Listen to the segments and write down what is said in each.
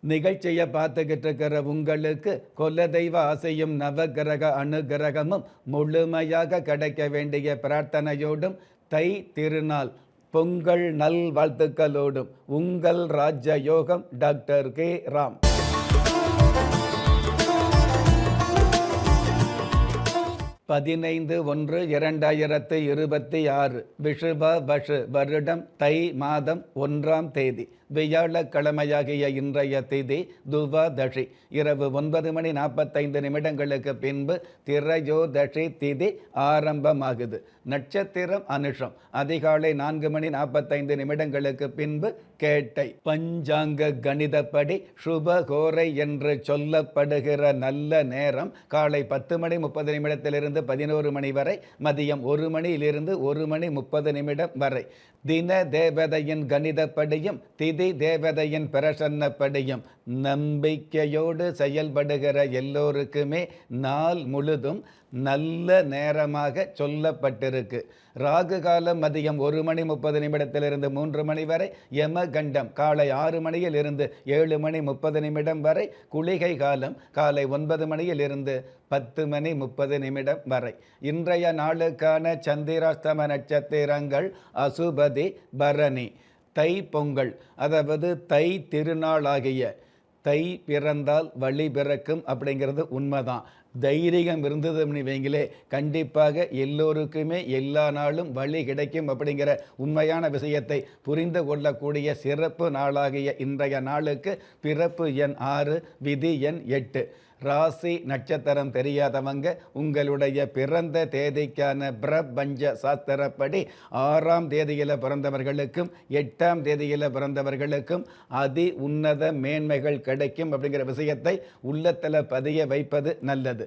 நிகழ்ச்சியை பார்த்துக்கிட்டு இருக்கிற உங்களுக்கு குலதெய்வ ஆசையும் நவகிரக அனுகிரகமும் முழுமையாக கிடைக்க வேண்டிய பிரார்த்தனையோடும் தை திருநாள் பொங்கல் நல் வாழ்த்துக்களோடும் உங்கள் ராஜயோகம் டாக்டர் கே. ராம். பதினைந்து ஒன்று இரண்டாயிரத்து இருபத்தி ஆறு விஷுப வஷு வருடம் தை மாதம் ஒன்றாம் தேதி. வியாழக்கிழமையாகிய இன்றைய திதி துவாதஷி இரவு ஒன்பது மணி நாற்பத்தைந்து நிமிடங்களுக்கு பின்பு திரையோதஷி திதி ஆரம்பமாகுது. நட்சத்திரம் அனுஷம். அதிகாலை நான்கு மணி நாற்பத்தைந்து நிமிடங்களுக்கு பின்பு கேட்டை. பஞ்சாங்க கணிதப்படி சுபகோரை என்று சொல்லப்படுகிற நல்ல நேரம் காலை பத்து மணி முப்பது நிமிடத்திலிருந்து பதினோரு மணி வரை மதியம் ஒரு மணியிலிருந்து ஒரு மணி முப்பது நிமிடம் வரை. தின தேவதையின் கணிதப்படியும் திதி தேவதையின் பிரசன்னப்படியும் நம்பிக்கையோடு செயல்படுகிற எல்லோருக்குமே நாள் முழுதும் நல்ல நேரமாக சொல்லப்பட்டிருக்கு. ராகு காலம் மதியம் ஒரு மணி முப்பது நிமிடத்திலிருந்து மூன்று மணி வரை யமகண்டம் காலை ஆறு மணியில் இருந்து ஏழு மணி முப்பது நிமிடம் வரை குளிகை காலம் காலை ஒன்பது மணியில் இருந்து பத்து மணி முப்பது நிமிடம் வரை. இன்றைய நாளுக்கான சந்திராஸ்தம நட்சத்திரங்கள் அசுபதி பரணி. தை பொங்கல் அதாவது தை திருநாளாகிய தை பிறந்தால் வழி பிறக்கும் அப்படிங்கிறது உண்மைதான். தைரியம் இருந்ததுன்னு வைங்களே கண்டிப்பாக எல்லோருக்குமே எல்லா நாளும் வழி கிடைக்கும் அப்படிங்கிற உண்மையான விஷயத்தை புரிந்து கொள்ளக்கூடிய சிறப்பு நாளாகிய இன்றைய நாளுக்கு பிறப்பு எண் ஆறு விதி எண் எட்டு. ராசி நட்சத்திரம் தெரியாதவங்க உங்களுடைய பிறந்த தேதிக்கான பிரபஞ்ச சாஸ்திரப்படி ஆறாம் தேதியில் பிறந்தவர்களுக்கும் எட்டாம் தேதியில் பிறந்தவர்களுக்கும் அதி உன்னத மேன்மைகள் கிடைக்கும் அப்படிங்கிற விஷயத்தை உள்ளத்தில் பதிய வைப்பது நல்லது.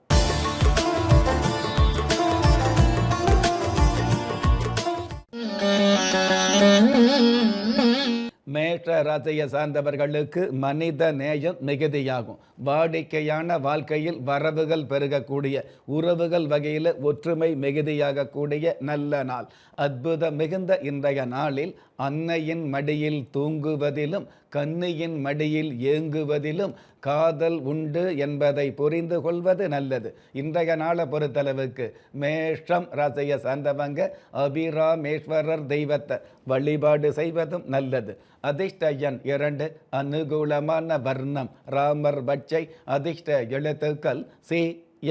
மேஷ ராசியை சார்ந்தவர்களுக்கு மனித நேயம் மிகுதியாகும். வாடிக்கையான வாழ்க்கையில் வரவுகள் பெருகக்கூடிய உறவுகள் வகையில் ஒற்றுமை மிகுதியாகக்கூடிய நல்ல நாள். அற்புதம் மிகுந்த இன்றைய நாளில் அன்னையின் மடியில் தூங்குவதிலும் கன்னியின் மடியில் ஏங்குவதிலும் காதல் உண்டு என்பதை புரிந்து கொள்வது நல்லது. இன்றைய நாளை பொறுத்தளவுக்கு மேஷம் ராசைய சார்ந்தவங்க அபிராமேஸ்வரர் தெய்வத்தை வழிபாடு செய்வதும் நல்லது. அதிர்ஷ்ட எண் இரண்டு அனுகூலமான வர்ணம். ராமர் பட்சை அதிர்ஷ்ட எழுத்துக்கள் சி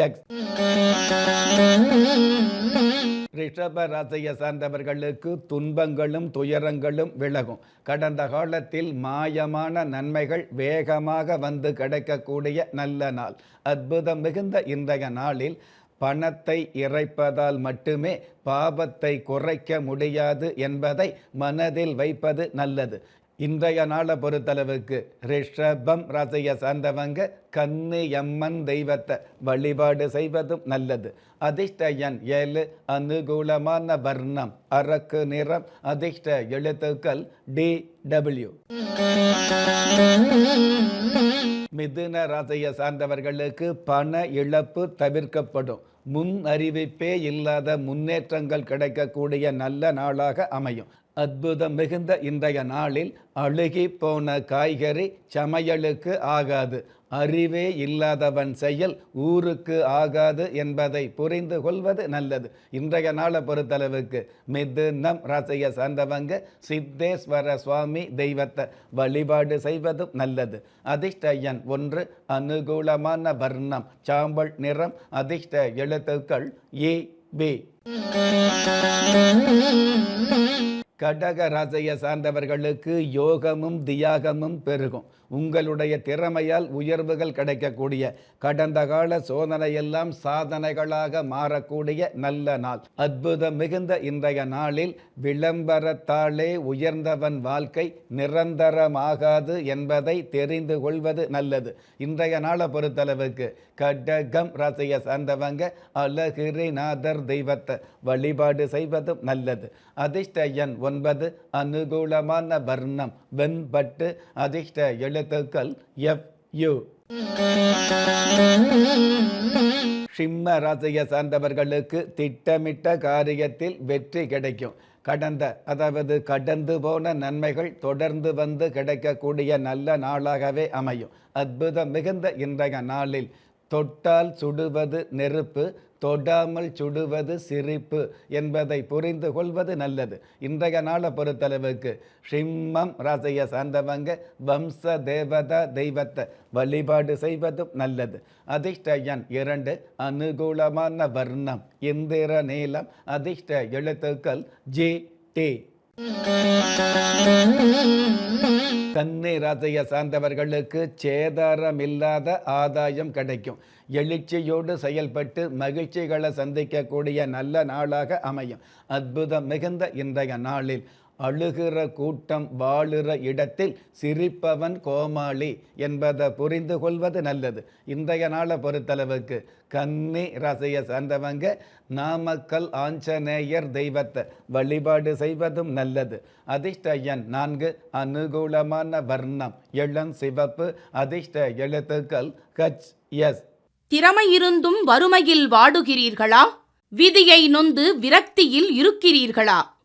எக்ஸ். ரிஷப ராசியை சார்ந்தவர்களுக்கு துன்பங்களும் துயரங்களும் விலகும். கடந்த காலத்தில் மாயமான நன்மைகள் வேகமாக வந்து கிடைக்கக்கூடிய நல்ல நாள். அற்புதம் மிகுந்த இன்றைய நாளில் பணத்தை இறைப்பதால் மட்டுமே பாபத்தை குறைக்க முடியாது என்பதை மனதில் வைப்பது நல்லது. இன்றைய நாளை பொறுத்தளவுக்கு ரிஷபம் ரசைய சார்ந்தவங்க கண்ணு எம்மன் தெய்வத்தை வழிபாடு செய்வதும் நல்லது. அதிர்ஷ்ட எண் ஏழு அனுகூலமான வர்ணம் அரக்கு நிறம் அதிர்ஷ்ட எழுத்துக்கள் டி டபிள்யூ. மிதுன ராசியை சார்ந்தவர்களுக்கு பண இழப்பு தவிர்க்கப்படும். முன் அறிவிப்பே இல்லாத முன்னேற்றங்கள் கிடைக்கக்கூடிய நல்ல நாளாக அமையும். அற்புதம் மிகுந்த இன்றைய நாளில் அழுகி போன காய்கறி சமையலுக்கு ஆகாது. அறிவே இல்லாதவன் செயல் ஊருக்கு ஆகாது என்பதை புரிந்து கொள்வது நல்லது. இன்றைய நாளை பொறுத்தளவுக்கு மிதுனம் ராசியை சார்ந்தவங்க சித்தேஸ்வர சுவாமி தெய்வத்தை வழிபாடு செய்வதும் நல்லது. அதிர்ஷ்ட எண் ஒன்று அனுகூலமான வர்ணம் சாம்பல் நிறம் அதிர்ஷ்ட எழுத்துக்கள் ஏ பி கடக ராசியை சார்ந்தவர்களுக்கு யோகமும் தியாகமும் பெருகும். உங்களுடைய திறமையால் உயர்வுகள் கிடைக்கக்கூடிய கடந்த கால சோதனையெல்லாம் சாதனைகளாக மாறக்கூடிய நல்ல நாள். அற்புதம் மிகுந்த இன்றைய நாளில் விளம்பரத்தாலே உயர்ந்தவன் வாழ்க்கை நிரந்தரமாகாது என்பதை தெரிந்து கொள்வது நல்லது. இன்றைய நாளை பொறுத்தளவுக்கு கடகம் ராசியை சார்ந்தவங்க அழகிரிநாதர் தெய்வத்தை வழிபாடு செய்வதும் நல்லது. அதிர்ஷ்ட எண் ஒன்பது அனுகூலமான வர்ணம் வெண்பட்டு அதிர்ஷ்ட எழு எழுத்துக்கள் எஃப் யு. சிம்ம ராசியை சார்ந்தவர்களுக்கு திட்டமிட்ட காரியத்தில் வெற்றி கிடைக்கும். கடந்த அதாவது கடந்து போன நன்மைகள் தொடர்ந்து வந்து கிடைக்கக்கூடிய நல்ல நாளாகவே அமையும். அற்புதம் மிகுந்த இன்றைய நாளில் தொட்டால் சுடுவது நெருப்பு தொடாமல் சுடுவது சிரிப்பு என்பதை புரிந்து கொள்வது நல்லது. இன்றைய நாளை பொறுத்தளவுக்கு சிம்மம் ராசியை சார்ந்தவங்க வம்ச தேவதா தெய்வத்தை வழிபாடு செய்வதும் நல்லது. அதிர்ஷ்ட எண் இரண்டு அனுகூலமான வர்ணம் இந்திர நீளம் அதிர்ஷ்ட எழுத்துக்கள் ஜி டி. கன்னி ராசியை சார்ந்தவர்களுக்கு சேதாரம் இல்லாத ஆதாயம் கிடைக்கும். எழுச்சியோடு செயல்பட்டு மகிழ்ச்சிகளை சந்திக்கக்கூடிய நல்ல நாளாக அமையும். அற்புதம் மிகுந்த இன்றைய நாளில். அழுகிற கூட்டம் வாழுகிற இடத்தில் சிரிப்பவன் கோமாளி என்பதை புரிந்து கொள்வது நல்லது. இன்றைய நாளை பொறுத்தளவுக்கு கன்னி ரசைய சார்ந்தவங்க நாமக்கல் ஆஞ்சநேயர் தெய்வத்தை வழிபாடு செய்வதும் நல்லது. அதிர்ஷ்ட எண் நான்கு அனுகூலமான வர்ணம் இளம் சிவப்பு அதிர்ஷ்ட எழுத்துக்கள் கச் எஸ். திறமை இருந்தும் வறுமையில் வாடுகிறீர்களா? விதியை நொந்து விரக்தியில் இருக்கிறீர்களா?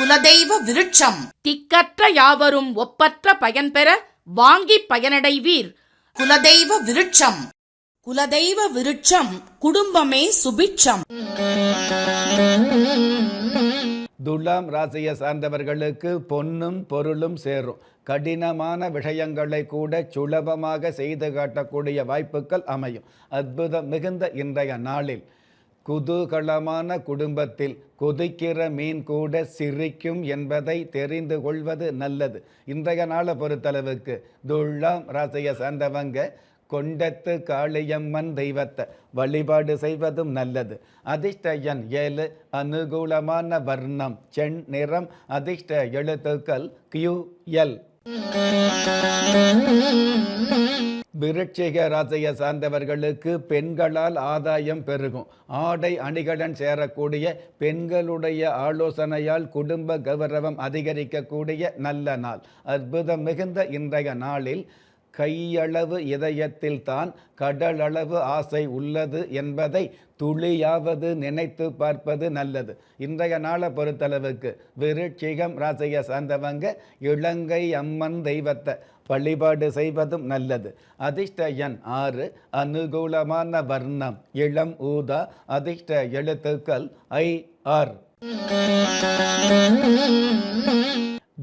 குலதெய்வ விருட்சம். திக்கற்ற யாவரும் ஒப்பற்ற பயன்பெற வாங்கி பயனடைவீர். குலதெய்வ விருட்சம். குலதெய்வ விருட்சம் குடும்பமே சுபிட்சம். துலாம் ராசியை சார்ந்தவர்களுக்கு பொன்னும் பொருளும் சேரும். கடினமான விஷயங்களை கூட சுலபமாக செய்து காட்டக்கூடிய வாய்ப்புகள் அமையும். அற்புதம் மிகுந்த இன்றைய நாளில். குதூகலமான குடும்பத்தில் கொதிக்கிற மீன் கூட சிரிக்கும் என்பதை தெரிந்து கொள்வது நல்லது. இன்றைய நாளை பொறுத்தளவுக்கு துலாம் ராசியை சார்ந்தவங்க கொண்டத்து காளியம்மன் தெய்வத்தை வழிபாடு செய்வதும் நல்லது. அதிர்ஷ்ட எண் ஏழு அனுகூலமான வர்ணம் செண் நிறம் அதிர்ஷ்ட எழுத்துக்கள் கியூ எல். விருட்சிக ராசியை சார்ந்தவர்களுக்கு பெண்களால் ஆதாயம் பெருகும். ஆடை அணிகளன் சேரக்கூடிய பெண்களுடைய ஆலோசனையால் குடும்ப கௌரவம் அதிகரிக்கக்கூடிய நல்ல நாள். அற்புதம் மிகுந்த இன்றைய நாளில் கையளவு இதயத்தில் தான் கடலளவு ஆசை உள்ளது என்பதை துளியாவது நினைத்து பார்ப்பது நல்லது. இன்றைய நாளை பொறுத்தளவுக்கு விருட்சிகம் ராசியை சார்ந்தவங்க இலங்கை அம்மன் தெய்வத்தை வழிபாடு செய்வதும் நல்லது. அதிர்ஷ்ட எண் ஆறு அனுகூலமான வர்ணம் இளம் ஊதா அதிர்ஷ்ட எழுத்துக்கள் ஐ ஆர்.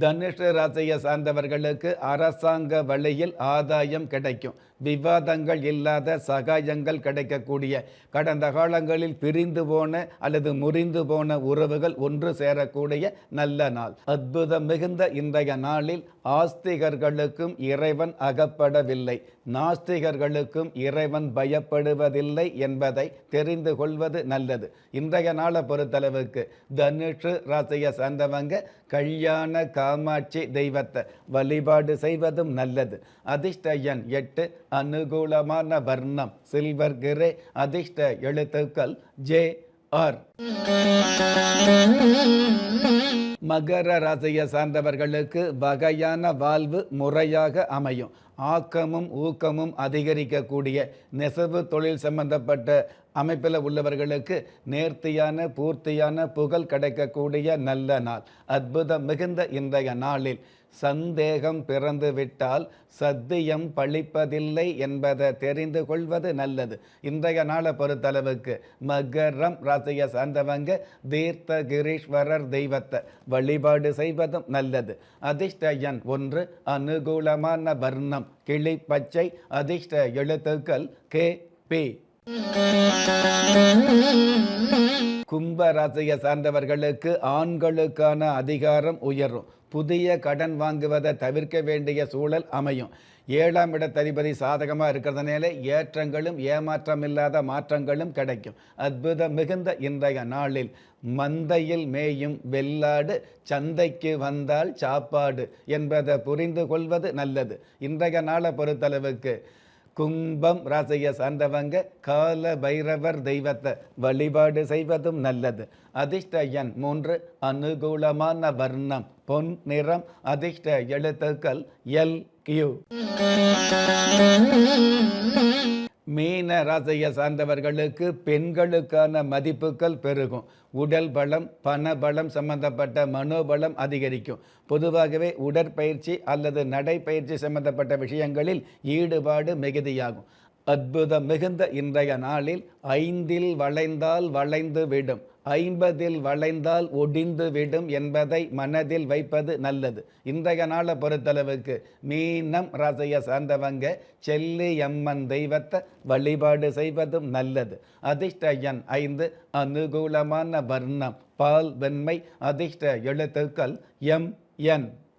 தனுஷ ராசியை சார்ந்தவர்களுக்கு அரசாங்க வழியில் ஆதாயம் கிடைக்கும். விவாதங்கள் இல்லாத சகாயங்கள் கிடைக்கக்கூடிய கடந்த காலங்களில் பிரிந்து போன அல்லது முறிந்து போன உறவுகள் ஒன்று சேரக்கூடிய நல்ல நாள். அற்புதம் மிகுந்த இன்றைய நாளில் ஆஸ்திகர்களுக்கும் இறைவன் அகப்படவில்லை. நாஸ்திகர்களுக்கும் இறைவன் பயப்படுவதில்லை என்பதை தெரிந்து கொள்வது நல்லது. இன்றைய நாளை பொறுத்தளவுக்கு தனுஷு ராசியை சார்ந்தவங்க கல்யாண காமாட்சி தெய்வத்தை வழிபாடு செய்வதும் நல்லது. அதிர்ஷ்ட எண் எட்டு அனுகூலமான வர்ணம் சில்வர் கிரே அதிர்ஷ்ட எழுத்துக்கள் ஜே ஆர். மகர ராசியை சார்ந்தவர்களுக்கு வகையான வாழ்வு முறையாக அமையும். ஆக்கமும் ஊக்கமும் அதிகரிக்கக்கூடிய நெசவு தொழில் சம்பந்தப்பட்ட அமைப்பில் உள்ளவர்களுக்கு நேர்த்தியான பூர்த்தியான புகழ் கிடைக்கக்கூடிய நல்ல நாள். அற்புதம் மிகுந்த இன்றைய நாளில் சந்தேகம் பிறந்து விட்டால் சத்தியம் பழிப்பதில்லை என்பதை தெரிந்து கொள்வது நல்லது. இன்றைய நாளை பொறுத்தளவுக்கு மகரம் ராசியை சார்ந்தவங்க தீர்த்த கிரீஸ்வரர் தெய்வத்தை வழிபாடு செய்வதும் நல்லது. அதிர்ஷ்ட எண் ஒன்று அனுகூலமான வர்ணம் கிளி பச்சை அதிர்ஷ்ட எழுத்துக்கள் கே பி. கும்ப ராசியை சார்ந்தவர்களுக்கு ஆண்களுக்கான அதிகாரம் உயரும். புதிய கடன் வாங்குவதை தவிர்க்க வேண்டிய சூழல் அமையும். ஏழாம் இடத்ததிபதி சாதகமாக இருக்கிறதுனால ஏற்றங்களும் ஏமாற்றம் இல்லாத மாற்றங்களும் கிடைக்கும். அற்புத மிகுந்த இன்றைய நாளில் மந்தையில் மேயும் வெள்ளாடு சந்தைக்கு வந்தால் சாப்பாடு என்பதை புரிந்து கொள்வது நல்லது. இன்றைய நாளை பொறுத்தளவுக்கு கும்பம் ராசியை சார்ந்தவங்க கால பைரவர் தெய்வத்தை வழிபாடு செய்வதும் நல்லது. அதிர்ஷ்ட எண் மூன்று அனுகூலமான வர்ணம் பொன் நிறம் அதிர்ஷ்ட எழுத்துக்கள் எல் கியூ. மீன ராசியை சார்ந்தவர்களுக்கு பெண்களுக்கான மதிப்புகள் பெருகும். உடல் பலம் பண பலம் சம்பந்தப்பட்ட மனோபலம் அதிகரிக்கும். பொதுவாகவே உடற்பயிற்சி அல்லது நடைப்பயிற்சி சம்பந்தப்பட்ட விஷயங்களில் ஈடுபாடு மிகுதியாகும். அற்புதம் மிகுந்த இன்றைய நாளில் ஐந்தில் வளைந்தால் வளைந்து விடும் ஐம்பதில் வளைந்தால் ஒடிந்து விடும் என்பதை மனதில் வைப்பது நல்லது. இன்றைய நாளை பொறுத்தளவுக்கு மீனம் ராசியை சார்ந்தவங்க செல்லி அம்மன் தெய்வத்தை வழிபாடு செய்வதும் நல்லது. அதிர்ஷ்ட எண் ஐந்து அனுகூலமான வர்ணம் பால் வெண்மை அதிர்ஷ்ட எழுத்துக்கள் எம் என்.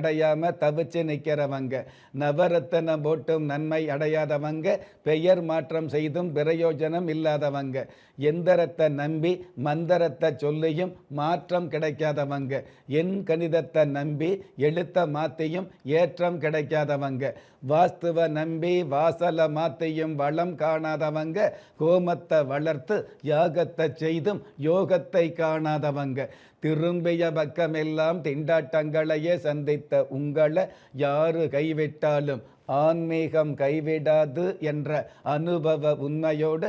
அடையாம தவிச்சு நிற்கிறவங்க நவரத்தனம் போட்டும் நன்மை அடையாதவங்க. பெயர் மாற்றம் செய்தும் பிரயோஜனம் இல்லாதவங்க. எந்திரத்தை நம்பி மந்திரத்தை சொல்லியும் மாற்றம் கிடைக்காதவங்க. எண் கணிதத்தை நம்பி எழுத்த மாத்தியும் ஏற்றம் கிடைக்காதவங்க. வாஸ்துவ நம்பி வாசல மாத்தையும் வளம் காணாதவங்க கோமத்தை வளர்த்து யாகத்தை செய்தும் யோகத்தை காணாதவங்க. திரும்பிய பக்கமெல்லாம் திண்டாட்டங்களையே சந்தித்த உங்களை யாரு கைவிட்டாலும் ஆன்மீகம் கைவிடாது என்ற அனுபவ உண்மையோடு